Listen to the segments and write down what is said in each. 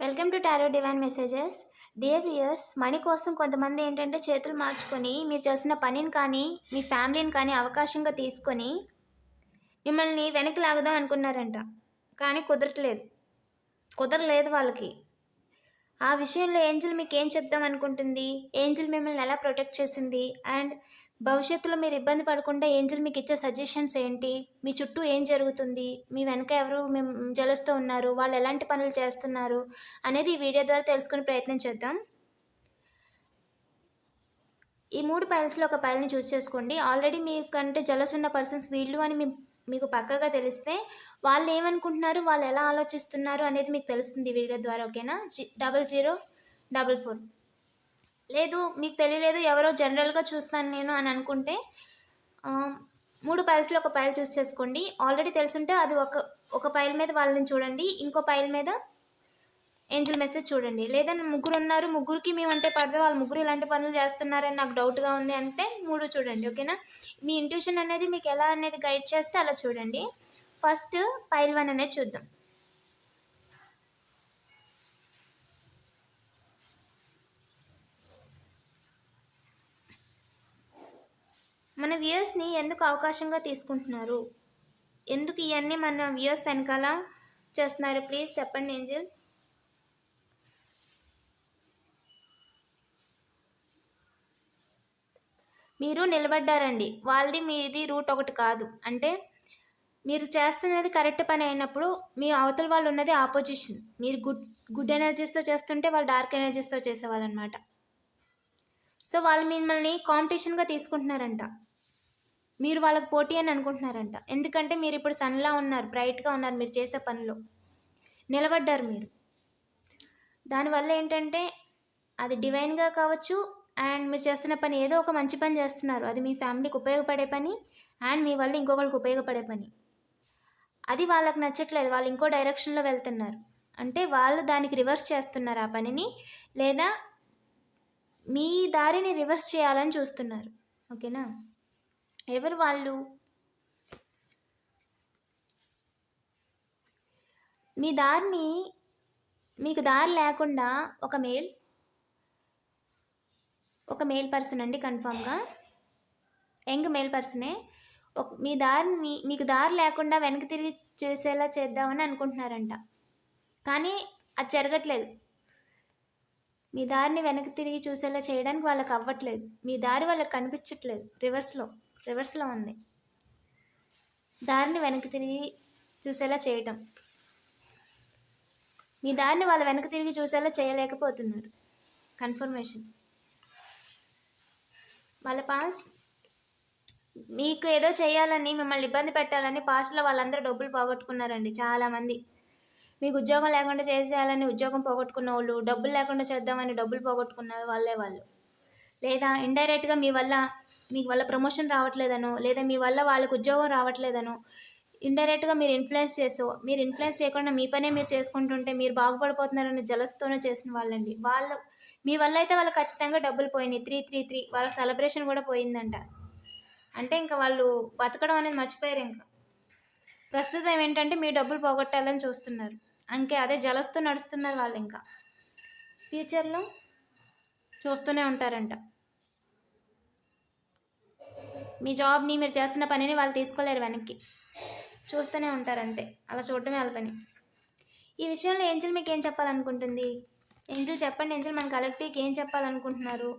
Welcome to tarot divine messages. Dear viewers money కోసం కొంతమంది ఏంటంటే చేతులు మార్చుకొని మీరు చేసిన పనిని కానీ మీ ఫ్యామిలీని కానీ అవకాశంగా తీసుకొని మిమ్మల్ని వెనక్కి లాగుదాం అనుకున్నారంట. కానీ కుదరట్లేదు. కుదరలేదు వాళ్ళకి. ఆ విషయంలో ఏంజిల్ మీకు ఏం చెప్దాం అనుకుంటుంది ఏంజిల్ మిమ్మల్ని ఎలా ప్రొటెక్ట్ చేసింది? అండ్ భవిష్యత్తులో మీరు ఇబ్బంది పడకుండా ఏంజిల్ మీకు ఇచ్చే సజెషన్స్ ఏంటి? మీ చుట్టూ ఏం జరుగుతుంది? మీ వెనక ఎవరు మేము జలుస్తూ ఉన్నారు? వాళ్ళు ఎలాంటి పనులు చేస్తున్నారు? అనేది ఈ వీడియో ద్వారా తెలుసుకునే ప్రయత్నం చేద్దాం. ఈ మూడు పైల్స్లో ఒక పైల్ని చూస్ చేసుకోండి. ఆల్రెడీ మీకంటే జలస్ ఉన్న పర్సన్స్ వీళ్ళు అని మీ మీకు పక్కగా తెలిస్తే వాళ్ళు ఏమనుకుంటున్నారు వాళ్ళు ఎలా ఆలోచిస్తున్నారు అనేది మీకు తెలుస్తుంది వీడియో ద్వారా ఓకేనా? G double zero double four. లేదు మీకు తెలియలేదు ఎవరో జనరల్గా చూస్తాను నేను అని అనుకుంటే మూడు పైల్స్లో ఒక పైల్ చూస్ చేసుకోండి. ఆల్రెడీ తెలుసుంటే అది ఒక ఒక పైల్ మీద వాళ్ళని చూడండి. ఇంకో పైల్ మీద ఏంజల్ మెసేజ్ చూడండి. లేదా ముగ్గురు ఉన్నారు ముగ్గురికి మేమంటే పడదు వాళ్ళు ముగ్గురు ఇలాంటి పనులు చేస్తున్నారని నాకు డౌట్గా ఉంది అంటే మూడు చూడండి ఓకేనా? మీ ఇంట్యూషన్ అనేది మీకు ఎలా అనేది గైడ్ చేస్తే అలా చూడండి. ఫస్ట్ పైల్ వన్ అనేది చూద్దాం. మన వ్యూయర్స్ని ఎందుకు అవకాశంగా తీసుకుంటున్నారు? ఎందుకు ఇవన్నీ మన వ్యూయర్స్ వెనకాల చేస్తున్నారు? ప్లీజ్ చెప్పండి ఏంజల్. మీరు నిలబడ్డారండి. వాళ్ళది మీది రూట్ ఒకటి కాదు. అంటే మీరు చేస్తున్నది కరెక్ట్ పని అయినప్పుడు మీ అవతల వాళ్ళు ఉన్నది ఆపోజిషన్. మీరు గుడ్ గుడ్ ఎనర్జీస్తో చేస్తుంటే వాళ్ళు డార్క్ ఎనర్జీస్తో చేసేవాళ్ళు అనమాట సో వాళ్ళు మిమ్మల్ని కాంపిటీషన్గా తీసుకుంటున్నారంట. మీరు వాళ్ళకి పోటీ అని అనుకుంటున్నారంట. ఎందుకంటే మీరు ఇప్పుడు సన్లా ఉన్నారు బ్రైట్గా ఉన్నారు మీరు చేసే పనిలో. నిలబడ్డారు మీరు. దానివల్ల ఏంటంటే అది డివైన్గా కావచ్చు అండ్ మీరు చేస్తున్న పని ఏదో ఒక మంచి పని చేస్తున్నారు. అది మీ ఫ్యామిలీకి ఉపయోగపడే పని అండ్ మీ వల్ల ఇంకొకరికి ఉపయోగపడే పని. అది వాళ్ళకి నచ్చట్లేదు. వాళ్ళు ఇంకో డైరెక్షన్లో వెళ్తున్నారు. అంటే వాళ్ళు దానికి రివర్స్ చేస్తున్నారు ఆ పనిని లేదా మీ దారిని రివర్స్ చేయాలని చూస్తున్నారు. ఓకేనా? ఎవరు వాళ్ళు? మీ దారిని మీకు దారి లేకుండా ఒక మేల్ ఒక మేల్ పర్సన్ అండి కన్ఫామ్గా యంగ్ మేల్ పర్సనే ఒక మీ దారిని మీకు దారి లేకుండా వెనక్కి తిరిగి చూసేలా చేద్దామని అనుకుంటున్నారంట. కానీ అది జరగట్లేదు. మీ దారిని వెనక్కి తిరిగి చూసేలా చేయడానికి వాళ్ళకి అవ్వట్లేదు. మీ దారి వాళ్ళకి కనిపించట్లేదు. రివర్స్లో రివర్స్లో ఉంది. దారిని వెనక్కి తిరిగి చూసేలా చేయటం. మీ దారిని వాళ్ళు వెనక్కి తిరిగి చూసేలా చేయలేకపోతున్నారు. కన్ఫర్మేషన్ వాళ్ళ పాస్ మీకు ఏదో చేయాలని మిమ్మల్ని ఇబ్బంది పెట్టాలని పాస్ట్లో వాళ్ళందరూ డబ్బులు పోగొట్టుకున్నారండి చాలామంది మీకు ఉద్యోగం లేకుండా చేసేయాలని ఉద్యోగం పోగొట్టుకున్న వాళ్ళు డబ్బులు లేకుండా చేద్దామని డబ్బులు పోగొట్టుకున్నారు వాళ్ళే వాళ్ళు. లేదా ఇండైరెక్ట్గా మీ వల్ల మీకు వల్ల ప్రమోషన్ రావట్లేదనో లేదా మీ వల్ల వాళ్ళకు ఉద్యోగం రావట్లేదనో ఇండైరెక్ట్గా మీరు ఇన్ఫ్లుయెన్స్ చేసో మీరు ఇన్ఫ్లుయెన్స్ చేయకుండా మీ పనే మీరు చేసుకుంటుంటే మీరు బాగుపడిపోతున్నారని జలస్తోనే చేసిన వాళ్ళండి. వాళ్ళు మీ వల్ల అయితే వాళ్ళు ఖచ్చితంగా డబ్బులు పోయినాయి. Three three three. వాళ్ళ సెలబ్రేషన్ కూడా పోయిందంట. అంటే ఇంకా వాళ్ళు బతకడం అనేది మర్చిపోయారు ఇంకా. ప్రస్తుతం ఏంటంటే మీ డబ్బులు పోగొట్టాలని చూస్తున్నారు. అంకే అదే జలస్తూ నడుస్తున్నారు వాళ్ళు ఇంకా. ఫ్యూచర్లో చూస్తూనే ఉంటారంట. మీ జాబ్ని మీరు చేస్తున్న పనిని వాళ్ళు తీసుకోలేరు వెనక్కి. చూస్తూనే ఉంటారు అంతే. అలా చూడటమే వాళ్ళ పని. ఈ విషయంలో ఏంజల్ మీకు ఏం చెప్పాలనుకుంటుంది? ఏంజల్ చెప్పండి ఏంజల్ మన కలెక్టివ్కి ఏం చెప్పాలనుకుంటున్నారు?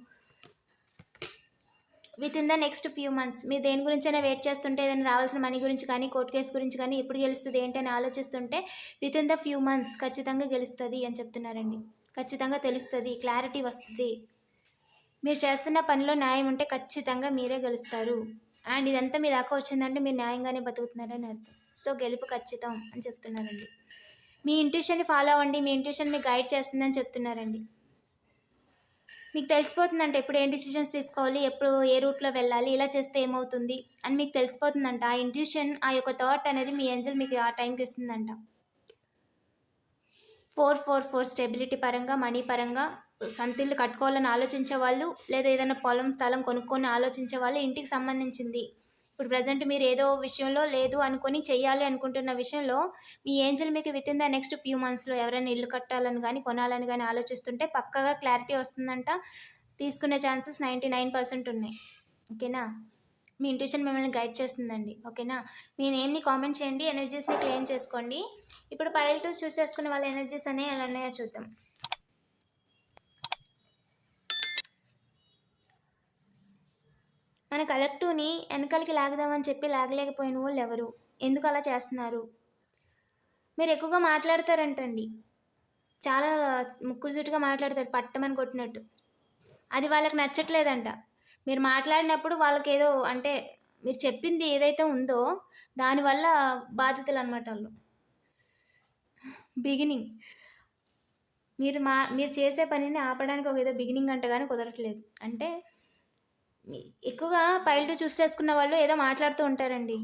Within the next few months మీరు దేని గురించైనా వెయిట్ చేస్తుంటే ఏదైనా రావాల్సిన మనీ గురించి కానీ కోర్టు కేసు గురించి కానీ ఎప్పుడు గెలుస్తుంది ఏంటని ఆలోచిస్తుంటే within the few months ఖచ్చితంగా గెలుస్తుంది అని చెప్తున్నారండి. ఖచ్చితంగా తెలుస్తుంది క్లారిటీ వస్తుంది. మీరు చేస్తున్న పనిలో న్యాయం ఉంటే ఖచ్చితంగా మీరే గెలుస్తారు. అండ్ ఇదంతా మీ దాకా వచ్చిందంటే మీరు న్యాయంగానే బతుకుతున్నారని అర్థం. సో గెలుపు ఖచ్చితం అని చెప్తున్నారండి. మీ ఇంట్యూషన్ని ఫాలో అవ్వండి మీ ఇంట్యూషన్ మీకు గైడ్ చేస్తుందని చెప్తున్నారండి. మీకు తెలిసిపోతుందంట ఎప్పుడు ఏం డిసిషన్స్ తీసుకోవాలి ఎప్పుడు ఏ రూట్లో వెళ్ళాలి ఇలా చేస్తే ఏమవుతుంది అని మీకు తెలిసిపోతుందంట. ఆ ఇంట్యూషన్ ఆ యొక్క థాట్ అనేది మీ ఏంజల్ మీకు ఆ టైంకి ఇస్తుందంట. ఫోర్ ఫోర్ ఫోర్ స్టెబిలిటీ పరంగా మనీ పరంగా సంతిళ్ళు కట్టుకోవాలని ఆలోచించే వాళ్ళు లేదా ఏదైనా పొలం స్థలం కొనుక్కొని ఆలోచించే వాళ్ళు ఇంటికి సంబంధించింది. ఇప్పుడు ప్రజెంట్ మీరు ఏదో విషయంలో లేదు అనుకొని చెయ్యాలి అనుకుంటున్న విషయంలో మీ ఏంజల్ మీకు within the next few మంత్స్లో ఎవరైనా ఇల్లు కట్టాలని కానీ కొనాలని కానీ ఆలోచిస్తుంటే పక్కగా క్లారిటీ వస్తుందంట. తీసుకునే ఛాన్సెస్ నైంటీ నైన్ పర్సెంట్ ఉన్నాయి. ఓకేనా? మీ ఇంట్యూషన్ మిమ్మల్ని గైడ్ చేస్తుందండి. ఓకేనా? మీ నేమ్ని కామెంట్ చేయండి ఎనర్జీస్ని క్లెయిమ్ చేసుకోండి. ఇప్పుడు పైల్ టూ చూస్ చేసుకునే వాళ్ళ ఎనర్జీస్ అనేవి ఎలా ఉన్నాయో చూద్దాం. మన కలెక్టివ్ని వెనకాలకి లాగదామని చెప్పి లాగలేకపోయిన వాళ్ళు ఎవరు? ఎందుకు అలా చేస్తున్నారు? మీరు ఎక్కువగా మాట్లాడతారంటండి. చాలా ముక్కుజుట్టుగా మాట్లాడతారు పట్టమని కొట్టినట్టు. అది వాళ్ళకి నచ్చట్లేదంట. మీరు మాట్లాడినప్పుడు వాళ్ళకి ఏదో అంటే మీరు చెప్పింది ఏదైతే ఉందో దానివల్ల బాధితులు అనమాట వాళ్ళు. బిగినింగ్. మీరు మా మీరు చేసే పనిని ఆపడానికి ఒక ఏదో బిగినింగ్ అంట కానీ కుదరట్లేదు. అంటే ఎక్కువగా పైల్టు చూస్ చేసుకున్న వాళ్ళు ఏదో మాట్లాడుతూ ఉంటారండి.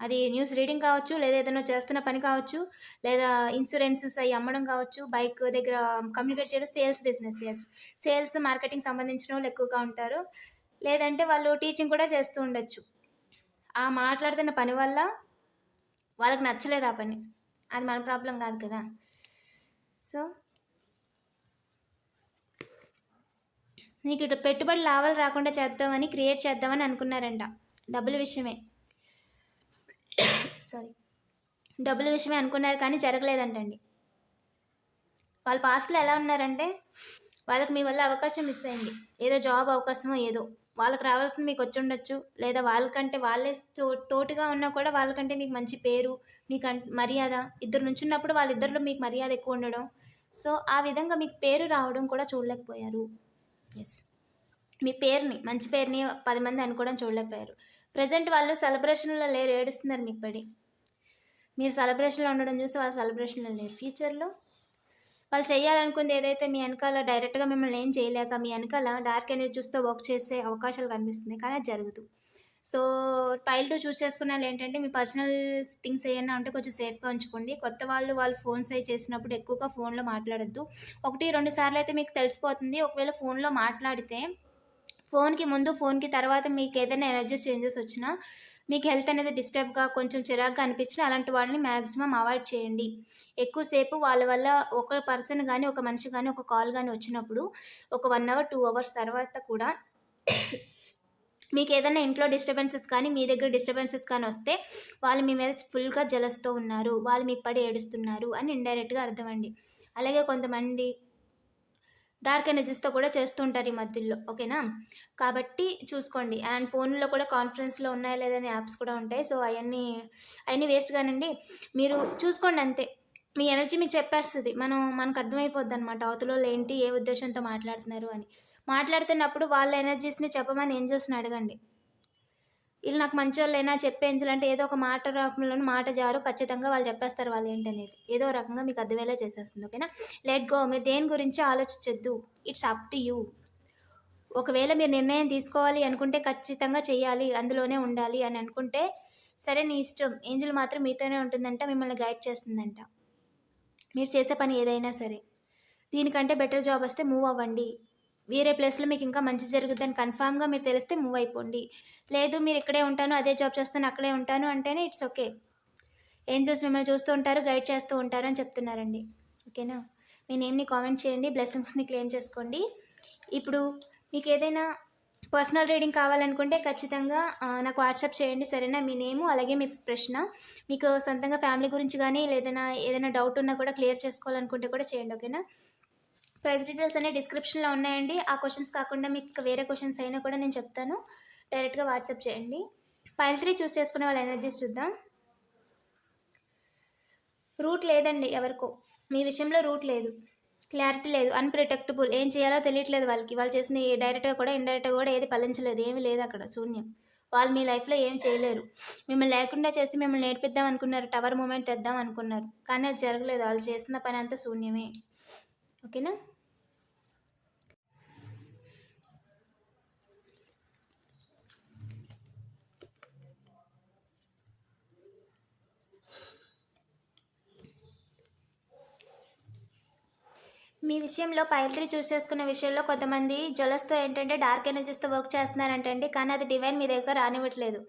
అది న్యూస్ రీడింగ్ కావచ్చు లేదా ఏదైనా చేస్తున్న పని కావచ్చు లేదా ఇన్సూరెన్సెస్ అవి అమ్మడం కావచ్చు బైక్ దగ్గర కమ్యూనికేట్ చేయడం sales business S sales marketing సంబంధించిన వాళ్ళు ఎక్కువగా ఉంటారు. లేదంటే వాళ్ళు టీచింగ్ కూడా చేస్తూ ఉండొచ్చు. ఆ మాట్లాడుతున్న పని వల్ల వాళ్ళకి నచ్చలేదు ఆ పని. అది మన ప్రాబ్లం కాదు కదా. సో నీకు ఇటు పెట్టుబడి లాభాలు రాకుండా చేద్దామని క్రియేట్ చేద్దామని అనుకున్నారంట. డబ్బుల విషయమే. సారీ డబ్బుల విషయమే అనుకున్నారు కానీ జరగలేదంటండి. వాళ్ళ పాస్ట్లో ఎలా ఉన్నారంటే వాళ్ళకి మీ వల్ల అవకాశం మిస్ అయింది. ఏదో జాబ్ అవకాశమో ఏదో. వాళ్ళకి రావాల్సింది మీకు వచ్చి ఉండొచ్చు. లేదా వాళ్ళకంటే వాళ్ళే తో తోటిగా ఉన్నా కూడా వాళ్ళకంటే మీకు మంచి పేరు మీకు అన్- మర్యాద. ఇద్దరు నుంచున్నప్పుడు వాళ్ళిద్దరిలో మీకు మర్యాద ఎక్కువ ఉండడం. సో ఆ విధంగా మీకు పేరు రావడం కూడా చూడలేకపోయారు. ఎస్ మీ పేరుని మంచి పేరుని పది మంది అనుకోవడం చూడలేకపోయారు. ప్రజెంట్ వాళ్ళు సెలబ్రేషన్లో లేరు ఏడుస్తున్నారు మీకు పడి. మీరు సెలబ్రేషన్లో ఉండడం చూసి వాళ్ళు సెలబ్రేషన్లో లేరు. ఫ్యూచర్లో వాళ్ళు చేయాలనుకుంది ఏదైతే మీ వెనకాల డైరెక్ట్గా మిమ్మల్ని ఏం చేయలేక మీ వెనకాల డార్క్ ఎనర్జీస్తో వర్క్ చేసే అవకాశాలు కనిపిస్తుంది. కానీ అది జరగదు. సో టైల్ టూ చూస్ చేసుకున్న వాళ్ళు ఏంటంటే మీ పర్సనల్ థింగ్స్ ఏమైనా ఉంటే కొంచెం సేఫ్గా ఉంచుకోండి. కొత్త వాళ్ళు వాళ్ళు ఫోన్స్ అయి చేసినప్పుడు ఎక్కువగా ఫోన్లో మాట్లాడొద్దు. ఒకటి రెండు సార్లు అయితే మీకు తెలిసిపోతుంది. ఒకవేళ ఫోన్లో మాట్లాడితే ఫోన్కి ముందు ఫోన్కి తర్వాత మీకు ఏదైనా ఎనర్జీ చేంజెస్ వచ్చినా మీకు హెల్త్ అనేది డిస్టర్బ్గా కొంచెం చిరాగ్గా అనిపించినా అలాంటి వాళ్ళని మ్యాక్సిమం అవాయిడ్ చేయండి. ఎక్కువసేపు వాళ్ళ వల్ల ఒక పర్సన్ కానీ ఒక మనిషి కానీ ఒక కాల్ కానీ వచ్చినప్పుడు ఒక వన్ అవర్ టూ అవర్స్ తర్వాత కూడా మీకు ఏదైనా ఇంట్లో డిస్టర్బెన్సెస్ కానీ మీ దగ్గర డిస్టర్బెన్సెస్ కానీ వస్తే వాళ్ళు మీ మీద ఫుల్గా జలస్తూ ఉన్నారు. వాళ్ళు మీకు పడి ఏడుస్తున్నారు అని ఇండైరెక్ట్గా అర్థమండి అలాగే కొంతమంది డార్క్ ఎనర్జీస్తో కూడా చేస్తూ ఉంటారు ఈ మధ్యలో ఓకేనా? కాబట్టి చూసుకోండి. అండ్ ఫోన్లో కూడా కాన్ఫరెన్స్లో ఉన్నాయా లేదని యాప్స్ కూడా ఉంటాయి. సో అవన్నీ అవన్నీ వేస్ట్ కానండి మీరు చూసుకోండి అంతే. మీ ఎనర్జీ మీకు చెప్పేస్తుంది. మనం మనకు అర్థమైపోద్ది అనమాట అవతలలో ఏంటి ఏ ఉద్దేశంతో మాట్లాడుతున్నారు అని. మాట్లాడుతున్నప్పుడు వాళ్ళ ఎనర్జీస్ని చెప్పమని ఏంజల్స్ని అడగండి. వీళ్ళు నాకు మంచి వాళ్ళైనా చెప్పే ఏంజల్ అంటే ఏదో ఒక మాట రూపంలో మాట జారు ఖచ్చితంగా వాళ్ళు చెప్పేస్తారు వాళ్ళు ఏంటనేది. ఏదో రకంగా మీకు అర్థమయ్యేలా చేసేస్తుంది ఓకేనా? లెట్ గో మీరు దేని గురించి ఆలోచించొద్దు. ఇట్స్ అప్ టు యూ ఒకవేళ మీరు నిర్ణయం తీసుకోవాలి అనుకుంటే ఖచ్చితంగా చేయాలి అందులోనే ఉండాలి అని అనుకుంటే సరే నీ ఇష్టం. ఏంజల్ మాత్రం మీతోనే ఉంటుందంట మిమ్మల్ని గైడ్ చేస్తుందంట. మీరు చేసే పని ఏదైనా సరే. దీనికంటే బెటర్ జాబ్ వస్తే మూవ్ అవ్వండి. వేరే ప్లేస్లో మీకు ఇంకా మంచి జరుగుతుందని కన్ఫామ్గా మీరు తెలిస్తే మూవ్ అయిపోండి. లేదు మీరు ఇక్కడే ఉంటాను అదే జాబ్ చేస్తాను అక్కడే ఉంటాను అంటేనే ఇట్స్ ఓకే. ఏంజల్స్ మిమ్మల్ని చూస్తూ ఉంటారు గైడ్ చేస్తూ ఉంటారు అని చెప్తున్నారండి. ఓకేనా? మీ నేమ్ని కామెంట్ చేయండి బ్లెస్సింగ్స్ని క్లెయిమ్ చేసుకోండి. ఇప్పుడు మీకు ఏదైనా పర్సనల్ రీడింగ్ కావాలనుకుంటే ఖచ్చితంగా నాకు వాట్సాప్ చేయండి సరేనా? మీ నేము అలాగే మీ ప్రశ్న. మీకు సొంతంగా ఫ్యామిలీ గురించి కానీ లేదైనా ఏదైనా డౌట్ ఉన్నా కూడా క్లియర్ చేసుకోవాలనుకుంటే కూడా చేయండి ఓకేనా? ప్రైస్ డీటెయిల్స్ అనేవి డిస్క్రిప్షన్లో ఉన్నాయండి. ఆ క్వశ్చన్స్ కాకుండా మీకు వేరే క్వశ్చన్స్ అయినా కూడా నేను చెప్తాను. డైరెక్ట్గా వాట్సాప్ చేయండి. పైల్ త్రీ చూస్ చేసుకునే వాళ్ళ ఎనర్జీస్ చూద్దాం. రూట్ లేదండి ఎవరికో. మీ విషయంలో రూట్ లేదు. క్లారిటీ లేదు. అన్ప్రిటెక్టబుల్. ఏం చేయాలో తెలియట్లేదు వాళ్ళకి. వాళ్ళు చేసిన డైరెక్ట్గా కూడా ఇండైరెక్ట్గా కూడా ఏది ఫలించలేదు. ఏమీ లేదు అక్కడ శూన్యం. వాళ్ళు మీ లైఫ్లో ఏం చేయలేరు. మిమ్మల్ని లేకుండా చేసి మిమ్మల్ని నేర్పిద్దాం అనుకున్నారు. టవర్ మూమెంట్ తెద్దాం అనుకున్నారు. కానీ అది జరగలేదు. వాళ్ళు చేస్తున్న పని అంతా శూన్యమే. ఓకేనా? మీ విషయంలో పైల్త్రీ చూస్ చేసుకున్న విషయంలో కొంతమంది జ్వలస్తో ఏంటంటే డార్క్ ఎనర్జీస్తో వర్క్ చేస్తున్నారంటండి కానీ అది డివైన్ మీ దగ్గర రానివ్వట్లేదు.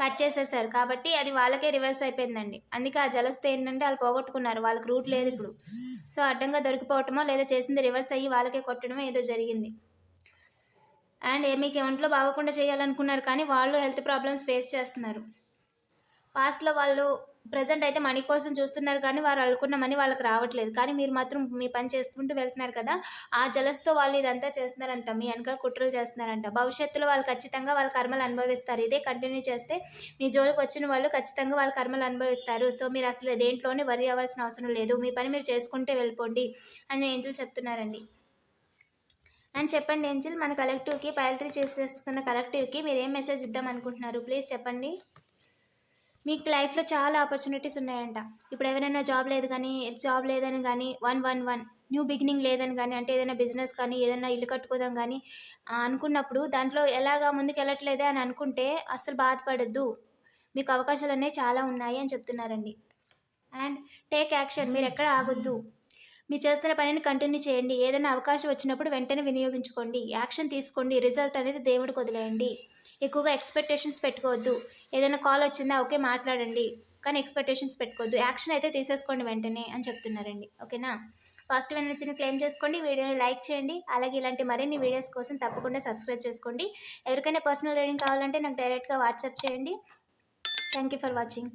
కట్ చేసేసారు కాబట్టి అది వాళ్ళకే రివర్స్ అయిపోయిందండి. అందుకే ఆ జలస్తో ఏంటంటే వాళ్ళు పోగొట్టుకున్నారు. వాళ్ళకి రూట్ లేదు ఇప్పుడు. సో అడ్డంగా దొరికిపోవటమో లేదా చేసింది రివర్స్ అయ్యి వాళ్ళకే కొట్టడమో ఏదో జరిగింది. అండ్ మీకు ఒంట్లో బాగోకుండా చేయాలనుకున్నారు కానీ వాళ్ళు హెల్త్ ప్రాబ్లమ్స్ ఫేస్ చేస్తున్నారు. పాస్ట్లో వాళ్ళు ప్రజెంట్ అయితే మనీ కోసం చూస్తున్నారు కానీ వారు అనుకున్న మనీ వాళ్ళకి రావట్లేదు. కానీ మీరు మాత్రం మీ పని చేసుకుంటూ వెళ్తున్నారు కదా ఆ జలస్తో వాళ్ళు ఇదంతా చేస్తున్నారంట మీ వెనక కుట్రలు చేస్తున్నారంట. భవిష్యత్తులో వాళ్ళు ఖచ్చితంగా వాళ్ళ కర్మలు అనుభవిస్తారు. ఇదే కంటిన్యూ చేస్తే మీ జోలికి వచ్చిన వాళ్ళు ఖచ్చితంగా వాళ్ళ కర్మలు అనుభవిస్తారు. సో మీరు అసలు దేంట్లోనే వరి అవ్వాల్సిన అవసరం లేదు. మీ పని మీరు చేసుకుంటే వెళ్ళిపోండి అని ఏంజల్ చెప్తున్నారండి. అండ్ చెప్పండి ఏంజిల్ మన కలెక్టివ్కి పైల్త్రీ చేసేసుకున్న కలెక్టివ్కి మీరు ఏం మెసేజ్ ఇద్దాం అనుకుంటున్నారు? ప్లీజ్ చెప్పండి. మీకు లైఫ్లో చాలా ఆపర్చునిటీస్ ఉన్నాయంట. ఇప్పుడు ఎవరైనా జాబ్ లేదు కానీ జాబ్ లేదని కానీ one one one new beginning లేదని కానీ అంటే ఏదైనా బిజినెస్ కానీ ఏదైనా ఇల్లు కట్టుకోదాం కానీ అనుకున్నప్పుడు దాంట్లో ఎలాగా ముందుకు వెళ్ళట్లేదే అని అనుకుంటే అస్సలు బాధపడద్దు. మీకు అవకాశాలు అనేవి చాలా ఉన్నాయి అని చెప్తున్నారండి. అండ్ టేక్ యాక్షన్ మీరు ఎక్కడ ఆగొద్దు. మీరు చేస్తున్న పనిని కంటిన్యూ చేయండి. ఏదైనా అవకాశం వచ్చినప్పుడు వెంటనే వినియోగించుకోండి. యాక్షన్ తీసుకోండి. రిజల్ట్ అనేది దేవుడికి వదిలేయండి. ఎక్కువగా ఎక్స్పెక్టేషన్స్ పెట్టుకోవద్దు. ఏదైనా కాల్ వచ్చిందా ఓకే మాట్లాడండి. కానీ ఎక్స్పెక్టేషన్స్ పెట్టుకోవద్దు. యాక్షన్ అయితే తీసేసుకోండి వెంటనే అని చెప్తున్నారండి. ఓకేనా? పాజిటివ్ ఎనర్జీని క్లెయిమ్ చేసుకోండి. వీడియోని లైక్ చేయండి. అలాగే ఇలాంటి మరిన్ని వీడియోస్ కోసం తప్పకుండా సబ్స్క్రైబ్ చేసుకోండి. ఎవరికైనా పర్సనల్ రీడింగ్ కావాలంటే నాకు డైరెక్ట్గా వాట్సాప్ చేయండి. Thank you for watching